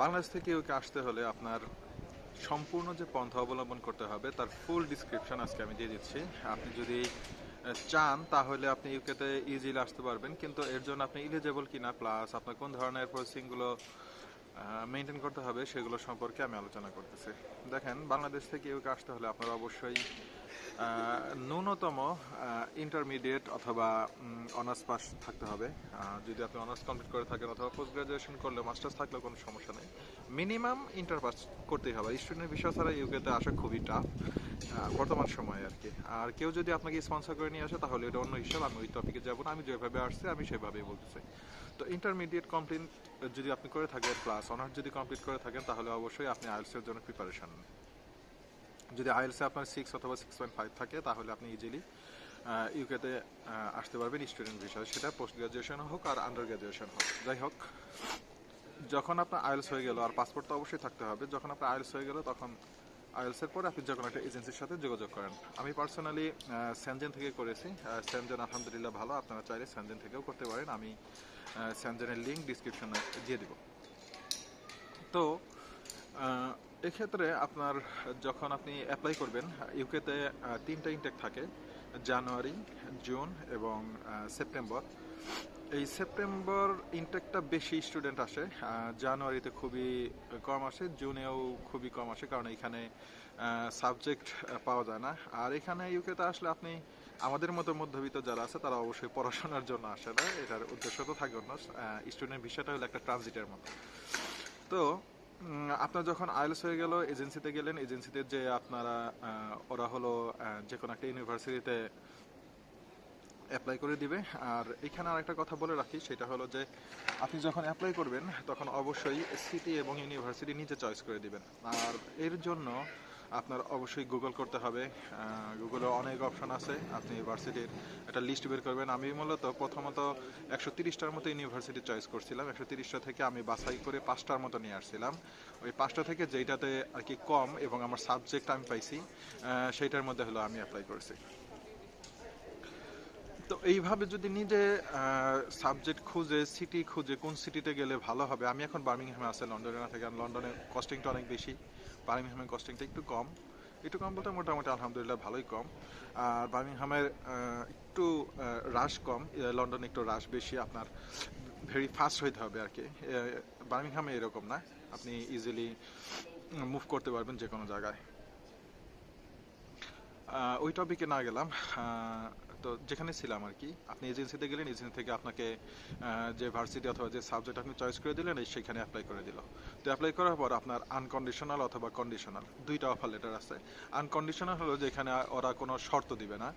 বাংলাদেশ থেকে ওকে আসতে হলে আপনার সম্পূর্ণ যে পন্থা অবলম্বন করতে হবে, তার ফুল ডিসক্রিপশন আজকে আমি দিয়ে দিচ্ছি। আপনি যদি চান, তাহলে আপনি ইউকেতে ইজিলি আসতে পারবেন, কিন্তু এর জন্য আপনি ইলিজেবল কিনা প্লাস আপনার কোন ধরনের প্রসেসিংগুলো মেনটেন করতে হবে, সেগুলো সম্পর্কে আমি আলোচনা করতেছি। দেখেন, বাংলাদেশ থেকে ইউকে আসতে হলে আপনার অবশ্যই ন্যূনতম ইন্টারমিডিয়েট অথবা অনার্স পাস থাকতে হবে। যদি আপনি অনার্স কমপ্লিট করে থাকেন অথবা পোস্ট গ্রাজুয়েশন করলে মাস্টার্স থাকলেও কোনো সমস্যা নেই। মিনিমাম ইন্টার পাস করতেই হবে। স্টুডেন্ট বিষয় ছাড়া ইউকেতে আসা খুবই টাফ বর্তমান সময়ে আর কি। আর কেউ যদি আপনাকে স্পন্সর করে নিয়ে আসে, তাহলে এটা অন্য হিসাব আমি ওই টপিকে যাব না। আমি যেভাবে আসছি, আমি সেভাবেই বলতেছি। তো ইন্টারমিডিয়েট কমপ্লিট যদি আপনি করে থাকেন প্লাস অনার্স যদি কমপ্লিট করে থাকেন, তাহলে অবশ্যই আপনি আইএলসের জন্য প্রিপারেশন যদি আইএলসে আপনার সিক্স অথবা সিক্স পয়েন্ট ফাইভ থাকে, তাহলে আপনি ইজিলি ইউকেতে আসতে পারবেন স্টুডেন্ট বিষয় সেটা পোস্ট গ্রাজুয়েশন হোক আর আন্ডার গ্রাজুয়েশন হোক। যাই হোক, যখন আপনার আইএলস হয়ে গেল, আর পাসপোর্ট তো অবশ্যই থাকতে হবে, যখন আপনার আইএলস হয়ে গেল, তখন আইএলসের পরে আপনি যখন একটা এজেন্সির সাথে যোগাযোগ করেন। আমি পার্সোনালি স্যানজেন থেকে করেছি। স্যানজেন আলহামদুলিল্লাহ ভালো। আপনারা চাইলে স্যানজেন থেকেও করতে পারেন। আমি স্যানজেনের লিঙ্ক ডিসক্রিপশনে দিয়ে দিব। তো এক্ষেত্রে আপনার, যখন আপনি অ্যাপ্লাই করবেন ইউকেতে তিনটা ইনটেক থাকে জানুয়ারি জুন এবং সেপ্টেম্বর এই সেপ্টেম্বর ইনটেকটা বেশি স্টুডেন্ট আসে। জানুয়ারিতে খুবই কম আসে জুনেও খুবই কম আসে, কারণ এখানে সাবজেক্ট পাওয়া যায় না। আর এখানে ইউকেতে আসলে আপনি, আমাদের মতো মধ্যবিত্ত যারা আছে, তারা অবশ্যই পড়াশোনার জন্য আসে না। এটার উদ্দেশ্য তো থাকে অন্য স্টুডেন্ট বিষয়টা হলো একটা ট্রানজিটের মতো। তো আপনার যখন আইএলস হয়ে গেল, এজেন্সিতে গেলেন, এজেন্সিতে যে আপনারা ওরা হলো যে কোনো একটা ইউনিভার্সিটিতে অ্যাপ্লাই করে দিবে। আর এখানে আর একটা কথা বলে রাখি, সেটা হলো যে আপনি যখন অ্যাপ্লাই করবেন, তখন অবশ্যই সিটি এবং ইউনিভার্সিটি নিজে চয়েস করে দিবেন। আর এর জন্য আপনার অবশ্যই গুগল করতে হবে। গুগলে অনেক অপশন আছে। আপনি ইউনিভার্সিটির একটা লিস্ট বের করবেন। আমি মূলত প্রথমত একশো তিরিশটার মতো ইউনিভার্সিটি চয়েস করছিলাম। একশো তিরিশটা থেকে আমি বাছাই করে পাঁচটার মতো নিয়ে আসছিলাম। ওই পাঁচটা থেকে যেইটাতে আর কি কম এবং আমার সাবজেক্ট আমি পাইছি সেইটার মধ্যে হলো আমি অ্যাপ্লাই করেছি। তো এইভাবে যদি নিজে সাবজেক্ট খুঁজে সিটি খুঁজে কোন সিটিতে গেলে ভালো হবে? আমি এখন বার্মিংহামে আছে লন্ডনে না থেকে লন্ডনে কস্টিংটা অনেক বেশি। বার্মিংহামের কস্টিংটা একটু কম। একটু কম বলতে মোটামুটি আলহামদুলিল্লাহ ভালোই কম। আর বার্মিংহামের একটু রাশ কম। লন্ডনে একটু রাশ বেশি আপনার ভেরি ফাস্ট হইতে হবে আর কি। বার্মিংহামে এরকম না। আপনি ইজিলি মুভ করতে পারবেন যে কোনো জায়গায়। ওই টপিকে না গেলাম। তো যেখানে ছিলাম আর কি, আপনি এজেন্সিতে গেলেন এজেন্সি থেকে আপনাকে যে ভার্সিটি অথবা যে সাবজেক্ট আপনি চয়েস করে দিলেন সেখানে অ্যাপ্লাই করে দিল। তো অ্যাপ্লাই করার পর আপনার আনকন্ডিশনাল অথবা কন্ডিশনাল দুইটা অফার লেটার আছে। আনকন্ডিশনাল হলো যেখানে ওরা কোনো শর্ত দিবে না।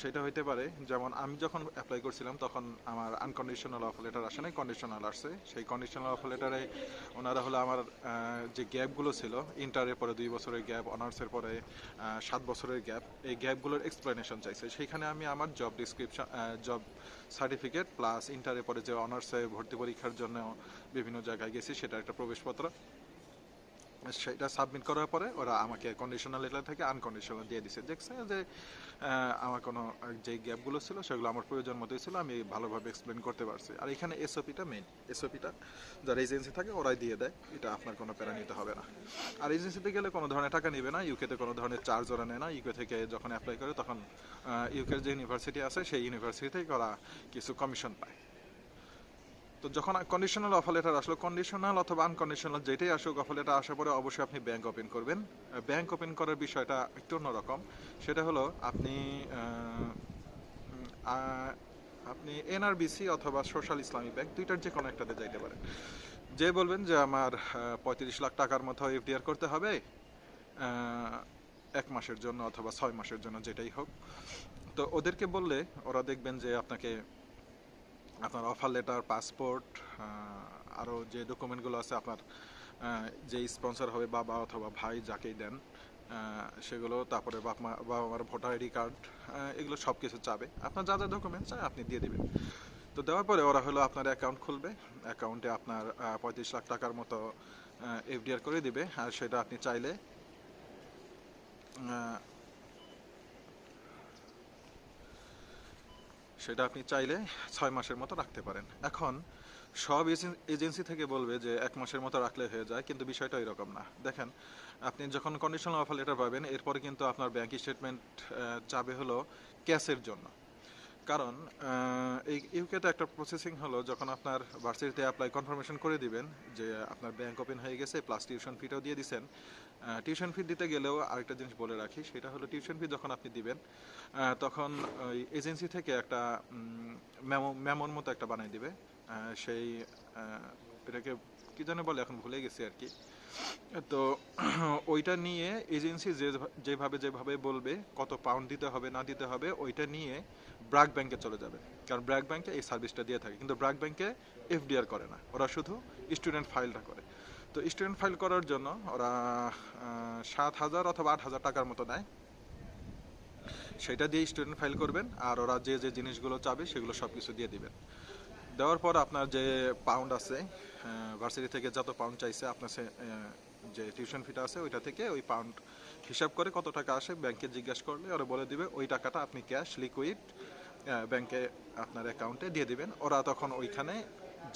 সেটা হইতে পারে, যেমন আমি যখন অ্যাপ্লাই করছিলাম, তখন আমার আনকন্ডিশনাল অফার লেটার আসে নাই কন্ডিশনাল আসছে সেই কন্ডিশনাল অফার লেটারে ওনারা হলো আমার যে গ্যাপগুলো ছিল ইন্টারের পরে দুই বছরের গ্যাপ অনার্সের পরে সাত বছরের গ্যাপ এই গ্যাপগুলোর এক্সপ্লেনেশন চাইছে। সেইখানে আমি আমার job description job certificate plus ইন্টারে পরে যে অনার্সে ভর্তি পরীক্ষার জন্য বিভিন্ন জায়গায় গেছি, সেটা একটা প্রবেশপত্র। সেটা সাবমিট করার পরে ওরা আমাকে কন্ডিশনাল লেটার থেকে আনকন্ডিশনাল দিয়ে দিছে। দেখছে যে আমার কোনো যে গ্যাপগুলো ছিল সেগুলো আমার প্রয়োজন মতোই ছিল, আমি ভালোভাবে এক্সপ্লেন করতে পারছি। আর এখানে এসওপিটা মেন এসওপিটা যারা এজেন্সি থাকে ওরাই দিয়ে দেয়, এটা আপনার কোনো প্যারা নিতে হবে না। আর এজেন্সিতে গেলে কোনো ধরনের টাকা নেবে না ইউকেতে কোনো ধরনের চার্জ ওরা নেয় না। ইউকে থেকে যখন অ্যাপ্লাই করে তখন ইউকের যে ইউনিভার্সিটি আছে, সেই ইউনিভার্সিটি থেকে ওরা কিছু কমিশন পায়। তো যখন কন্ডিশনাল অফার লেটার আসলো কন্ডিশনাল অথবা আনকন্ডিশনাল যেটাই আসুক অফার লেটার আসার পরে অবশ্যই আপনি ব্যাংক ওপেন করবেন। ব্যাংক ওপেন করার বিষয়টা একটু অন্যরকম। সেটা হলো আপনি আপনি এনআরবিসি অথবা সোশ্যাল ইসলামী ব্যাংক দুইটার যে কোনো একটাতে যাইতে পারেন। যে বলবেন যে আমার পঁয়ত্রিশ লাখ টাকার মতো এফডিআর করতে হবে এক মাসের জন্য অথবা ছয় মাসের জন্য যেটাই হোক। তো ওদেরকে বললে ওরা দেখবেন যে আপনাকে আপনার অফার লেটার পাসপোর্ট আরও যে ডকুমেন্টগুলো আছে আপনার যে স্পন্সর হবে বাবা অথবা ভাই যাকেই দেন সেগুলো তারপরে বাপ মা, বাবা মার ভোটার আইডি কার্ড এগুলো সব কিছু চাবে। আপনার যা যা ডকুমেন্ট চায় আপনি দিয়ে দেবেন। তো দেওয়ার পরে ওরা হলো আপনার অ্যাকাউন্ট খুলবে। অ্যাকাউন্টে আপনার পঁয়ত্রিশ লাখ টাকার মতো এফডিআর করে দিবে। আর সেটা আপনি চাইলে সেটা আপনি চাইলে ছয় মাসের মতো রাখতে পারেন। এখন, সব এজেন্সি থেকে বলবে যে এক মাসের মতো রাখলে হয়ে যায়, কিন্তু বিষয়টা এরকম না। দেখেন, আপনি যখন কন্ডিশনাল অফার লেটার পাবেন, এরপরে কিন্তু আপনার ব্যাংক স্টেটমেন্ট চাবে হলো ক্যাশের জন্য। কারণ এই ইউকেতে একটা প্রসেসিং হলো, যখন আপনার ভার্সিটিতে অ্যাপ্লাই কনফার্মেশন করে দিবেন যে আপনার ব্যাংক ওপেন হয়ে গেছে প্লাস টিউশন ফিটাও দিয়ে দিছেন। টিউশন ফি দিতে গেলেও আরেকটা জিনিস বলে রাখি, সেটা হলো টিউশন ফি যখন আপনি দিবেন তখন ওই এজেন্সি থেকে একটা মেমো মেমোর মতো একটা বানাই দিবে। সেই এটাকে কি জানে বলে, এখন ভুলে গেছি আর কি। তো ওইটা নিয়ে এজেন্সি যে যেভাবে যেভাবে বলবে, কত পাউন্ড দিতে হবে, না দিতে হবে, ওইটা নিয়ে ব্র্যাক ব্যাংকে চলে যাবে। কারণ ব্র্যাক ব্যাংকে এই সার্ভিসটা দিয়ে থাকে। কিন্তু ব্র্যাক ব্যাংকে এফডিআর করে না। ওরা শুধু স্টুডেন্ট ফাইলটা করে। তো স্টুডেন্ট ফাইল করার জন্য ওরা সাত হাজার অথবা আট হাজার টাকার মতো নেয় সেটা দিয়ে স্টুডেন্ট ফাইল করবেন আর ওরা যে যে জিনিসগুলো চাবে সেগুলো সব কিছু দিয়ে দিবেন। দেওয়ার পর আপনার যে পাউন্ড আছে ভার্সিটি থেকে যত পাউন্ড চাইছে, আপনার যে টিউশন ফিটা আছে, ওইটা থেকে ওই পাউন্ড হিসাব করে কত টাকা আসে ব্যাংকে জিজ্ঞাসা করলে ওরা বলে দিবে, ওই টাকাটা আপনি ক্যাশ লিকুইড ব্যাংকে আপনার অ্যাকাউন্টে দিয়ে দিবেন। ওরা তখন ওইখানে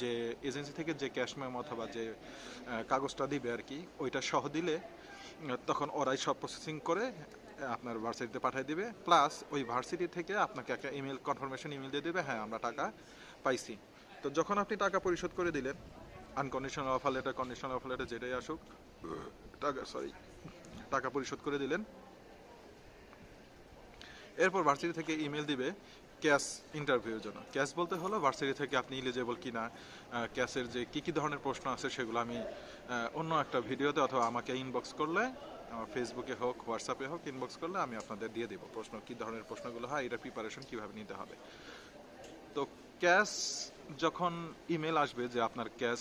যে এজেন্সি থেকে যে ক্যাশ মেম অথবা যে কাগজটা দিবে আর কি, ওইটা সহ দিলে তখন ওরাই সব প্রসেসিং করে, আপনার ভার্সিটিতে পাঠিয়ে দিবে। প্লাস ওই ভার্সিটি থেকে আপনাকে একটা ইমেল কনফার্মেশন ইমেল দিয়ে দেবে হ্যাঁ আমরা টাকা পাইছি। তো যখন আপনি টাকা পরিশোধ করে দিলেন unconditional offer letter conditional offer letter যেটাই আসুক, টাকা সরি টাকা পরিশোধ করে দিলেন। এরপর ভার্সিটি থেকে ইমেল দিবে ক্যাশ ইন্টারভিউর জন্য। ক্যাশ বলতে হলো ভার্সিটি থেকে আপনি ইলিজেবল কিনা ক্যাশের যে কি কি ধরনের প্রশ্ন আছে সেগুলো আমি অন্য একটা ভিডিওতে অথবা আমাকে ইনবক্স করলে, আমার ফেসবুকে হোক হোয়াটসঅ্যাপে হোক ইনবক্স করলে আমি আপনাদের দিয়ে দেবো প্রশ্ন, কি ধরনের প্রশ্নগুলো হয়, এটা প্রিপারেশন কীভাবে নিতে হবে। তো ক্যাশ যখন ইমেল আসবে যে আপনার ক্যাশ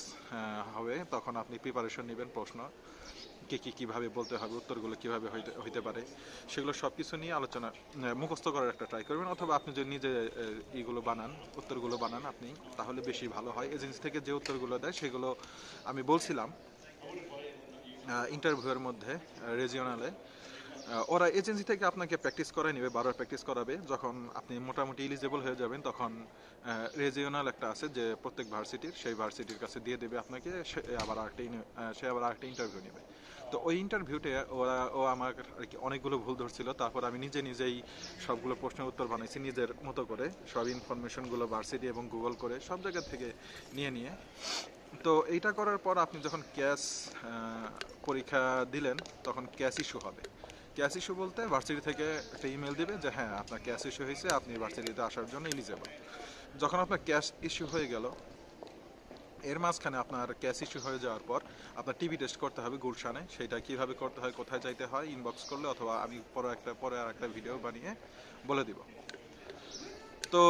হবে, তখন আপনি প্রিপারেশন নেবেন প্রশ্ন। কি কি কীভাবে বলতে হবে, উত্তরগুলো কীভাবে হইতে পারে, সেগুলো সব কিছু নিয়ে আলোচনা মুখস্থ করার একটা ট্রাই করবেন অথবা আপনি যদি নিজে ইগুলো বানান, উত্তরগুলো বানান আপনি, তাহলে বেশি ভালো হয়। এজেন্সি থেকে যে উত্তরগুলো দেয়, সেগুলো আমি বলছিলাম ইন্টারভিউয়ের মধ্যে রেজিওনালে ওরা এজেন্সি থেকে আপনাকে প্র্যাকটিস করাই নেবে, বারবার প্র্যাকটিস করাবে। যখন আপনি মোটামুটি এলিজেবল হয়ে যাবেন, তখন রেজিওনাল একটা আছে যে প্রত্যেক ভার্সিটির সেই ভার্সিটির কাছে দিয়ে দেবে আপনাকে, সে আবার আরেকটা সে আবার আরেকটা ইন্টারভিউ নেবে। তো ওই ইন্টারভিউতে ওরা, ও আমার আর কি অনেকগুলো ভুল ধরছিল, তারপর আমি নিজে নিজেই সবগুলো প্রশ্নের উত্তর বানাইছি নিজের মতো করে। সব ইনফরমেশনগুলো ভার্সিটি এবং গুগল করে, সব জায়গা থেকে নিয়ে নিয়ে। তো এইটা করার পর আপনি যখন ক্যাশ পরীক্ষা দিলেন, তখন ক্যাশ ইস্যু হবে। ক্যাশ ইস্যু বলতে ভার্সিটি থেকে একটা ইমেল দিবে যে হ্যাঁ আপনার ক্যাশ ইস্যু হয়েছে, আপনি ভার্সিটিতে আসার জন্য এলিজেবল যখন আপনার ক্যাশ ইস্যু হয়ে গেল এর মাঝখানে আপনার ক্যাশ ইস্যু হয়ে যাওয়ার পর আপনার টিভি টেস্ট করতে হবে গুলশানে। সেটা কীভাবে করতে হয়, কোথায় যাইতে হয় ইনবক্স করলে অথবা আমি পরে একটা, পরে আর একটা ভিডিও বানিয়ে বলে দিব। তো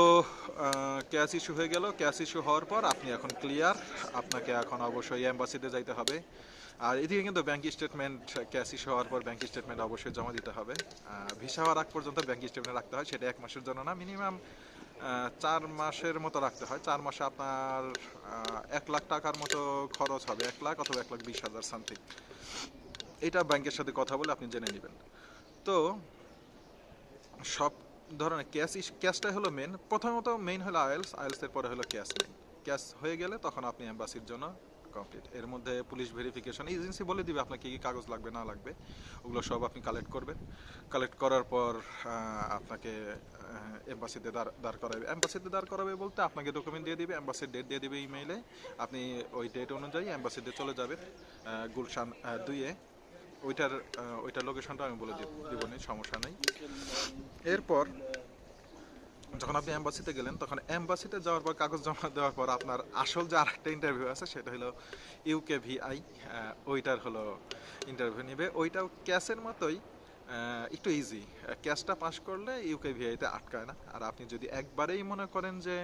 ক্যাশ ইস্যু হয়ে গেল। ক্যাশ ইস্যু হওয়ার পর আপনি এখন ক্লিয়ার আপনাকে এখন অবশ্যই অ্যাম্বাসিতে যাইতে হবে। আর এদিকে কিন্তু ব্যাংক স্টেটমেন্ট ক্যাশ ইস্যু হওয়ার পর ব্যাংক স্টেটমেন্ট অবশ্যই জমা দিতে হবে। ভিসা হওয়ার আগ পর্যন্ত ব্যাংক স্টেটমেন্ট রাখতে হয়, সেটা এক মাসের জন্য না মিনিমাম চার মাসের মতো রাখতে হয়। চার মাসে আপনার এক লাখ টাকার মতো খরচ হবে, এক লাখ অথবা এক লাখ বিশ হাজার সামথিং এটা ব্যাংকের সাথে কথা বলে আপনি জেনে নেবেন। তো, সব ধরনের ক্যাশ ক্যাশটাই হলো মেন প্রথমত মেন হলো আয়েলস আয়েলসের পরে হলো ক্যাশ মেইন ক্যাশ হয়ে গেলে তখন আপনি অ্যাম্বাসির জন্য কমপ্লিট এর মধ্যে পুলিশ ভেরিফিকেশন এজেন্সি বলে দিবে আপনার কি কি কাগজ লাগবে, না লাগবে, ওগুলো সব আপনি কালেক্ট করবেন। কালেক্ট করার পর আপনাকে এম্বাসিতে দাঁড় করাবে। এম্বাসিতে দাঁড় করাবে বলতে আপনাকে ডকুমেন্ট দিয়ে দিবে এম্বাসির ডেট দিয়ে দিবে ইমেইলে আপনি ওই ডেট অনুযায়ী এম্বাসিতে চলে যাবেন গুলশান দুইয়ে। ওইটার ওইটার লোকেশনটা আমি বলে দিব দিব সমস্যা নেই। এরপর যখন আপনি অ্যাম্বাসিতে গেলেন, তখন অ্যাম্বাসিতে যাওয়ার পর, কাগজ জমা দেওয়ার পর আপনার আসল যে আরেকটা ইন্টারভিউ আছে, সেটা হলো ইউকে ভিআই ওইটার হলো ইন্টারভিউ নেবে। ওইটাও ক্যাশের মতোই একটু ইজি ক্যাশটা পাস করলে ইউকে ভিআইতে আটকায় না। আর আপনি যদি একবারেই মনে করেন যে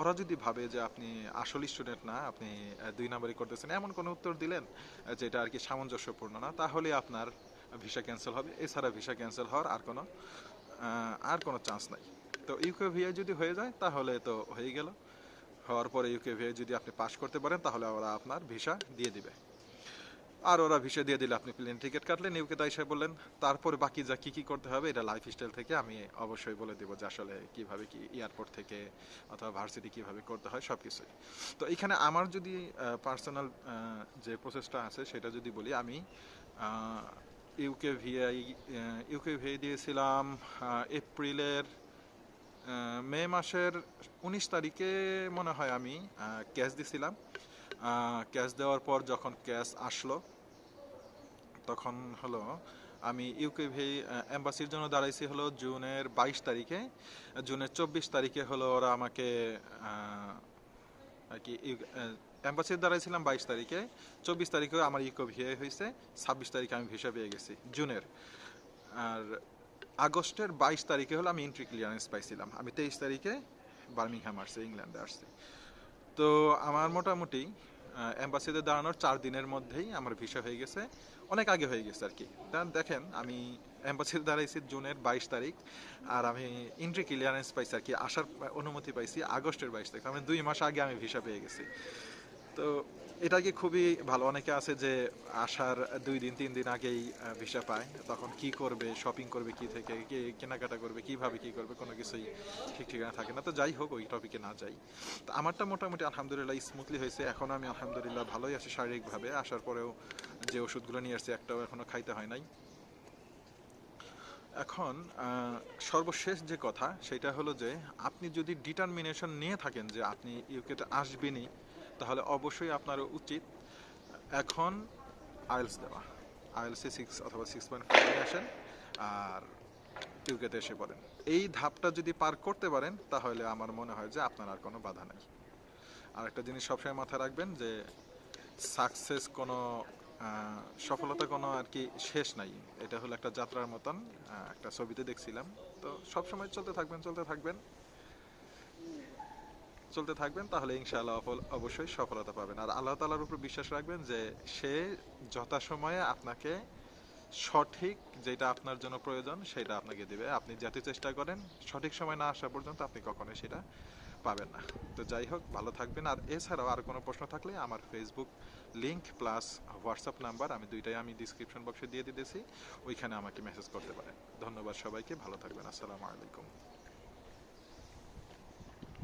ওরা যদি ভাবে যে আপনি আসল স্টুডেন্ট না, আপনি দুই নাম্বারই করতেছেন, এমন কোনো উত্তর দিলেন যেটা আর কি সামঞ্জস্যপূর্ণ না, তাহলে আপনার ভিসা ক্যান্সেল হবে। এছাড়া ভিসা ক্যান্সেল হওয়ার আর কোনো আর কোনো চান্স নাই। তো ইউকে ভিআই যদি হয়ে যায়, তাহলে তো হয়ে গেল। হওয়ার পরে ইউকে ভিআই যদি আপনি পাস করতে পারেন, তাহলে ওরা আপনার ভিসা দিয়ে দিবে। আর ওরা ভিসা দিয়ে দিলে আপনি প্লেন টিকিট কাটলেন ইউকেতে এসে বললেন, তারপরে বাকি যা কি কি করতে হবে, এটা লাইফ স্টাইল থেকে আমি অবশ্যই বলে দেবো যে আসলে কীভাবে কি এয়ারপোর্ট থেকে অথবা ভার্সিটি কীভাবে করতে হয় সব কিছুই তো এখানে আমার যদি পার্সোনাল যে প্রসেসটা আছে, সেটা যদি বলি, আমি ইউকে ভিআই ইউকে ভিআই দিয়েছিলাম এপ্রিলের মে মাসের উনিশ তারিখে মনে হয় আমি ক্যাশ দিছিলাম। ক্যাশ দেওয়ার পর যখন ক্যাশ আসলো, তখন হলো আমি ইউকে ভি এম্বাসির জন্য দাঁড়াইছি হলো জুনের বাইশ তারিখে। জুনের চব্বিশ তারিখে হলো ওরা আমাকে আর কি এম্বাসির দাঁড়াইছিলাম বাইশ তারিখে। চব্বিশ তারিখে আমার ইউকো ভিএ হয়েছে ছাব্বিশ তারিখে আমি ভিসা পেয়ে গেছি, জুনের। আর আগস্টের বাইশ তারিখে হলো আমি এন্ট্রি ক্লিয়ারেন্স পাইছিলাম। আমি তেইশ তারিখে বার্মিংহাম আসছি, ইংল্যান্ডে আসছি। তো আমার মোটামুটি অ্যাম্বাসিতে দাঁড়ানোর চার দিনের মধ্যেই আমার ভিসা হয়ে গেছে। অনেক আগে হয়ে গেছে আর কি। দেখেন, আমি অ্যাম্বাসিতে দাঁড়াইছি জুনের বাইশ তারিখ, আর আমি এন্ট্রি ক্লিয়ারেন্স পাইছি আর কি, আসার অনুমতি পাইছি আগস্টের বাইশ তারিখ। আমি দুই মাস আগে আমি ভিসা পেয়ে গেছি। তো এটা কি খুবই ভালো? অনেকে আছে যে আসার দুই দিন, তিন দিন আগেই ভিসা পায়। তখন কি করবে? শপিং করবে কি থেকে? কেনাকাটা করবে? কীভাবে কি করবে? কোনো কিছুই ঠিক ঠিকানা থাকে না। তো যাই হোক, ওই টপিকে না যাই। তো আমারটা মোটামুটি আলহামদুলিল্লাহ স্মুথলি হয়েছে। এখন আমি আলহামদুলিল্লাহ ভালোই আছি শারীরিকভাবে। আসার পরেও যে ওষুধগুলো নিয়ে আসছি, একটাও এখনও খাইতে হয় নাই। এখন সর্বশেষ যে কথা, সেটা হলো যে, আপনি যদি ডিটারমিনেশন নিয়ে থাকেন যে আপনি ইউকেতে আসবেনই তাহলে অবশ্যই আপনার উচিত। এখন আইএলস দেওয়া। আইএলসে সিক্স অথবা সিক্স পয়েন্ট ফাইভ আসেন আর ইউকেতে এসে পড়েন। এই ধাপটা যদি পার করতে পারেন, তাহলে আমার মনে হয় যে আপনার আর কোনো বাধা নেই। আর একটা জিনিস সবসময় মাথায় রাখবেন যে সাকসেস কোনো সফলতা কোনো আর কি শেষ নাই। এটা হলো একটা যাত্রার মতন একটা ছবিতে দেখছিলাম। তো সবসময় চলতে থাকবেন চলতে থাকবেন। চলতে থাকবেন, তাহলে ইনশাআল্লাহ অবশ্যই সফলতা পাবেন। আর আল্লাহ তালার উপর বিশ্বাস রাখবেন যে সে যথাসময়ে আপনাকে সঠিক যেটা আপনার জন্য প্রয়োজন সেটা আপনাকে দিবে। আপনি যাতে চেষ্টা করেন, সঠিক সময় না আসা পর্যন্ত আপনি কখনোই সেটা পাবেন না। তো যাই হোক, ভালো থাকবেন। আর এছাড়াও আর কোনো প্রশ্ন থাকলে আমার Facebook link plus WhatsApp number আমি দুইটাই আমি ডিসক্রিপশন বক্সে দিয়ে দিতেছি। ওইখানে আমাকে মেসেজ করতে পারেন। ধন্যবাদ সবাইকে, ভালো থাকবেন। আসসালামু আলাইকুম।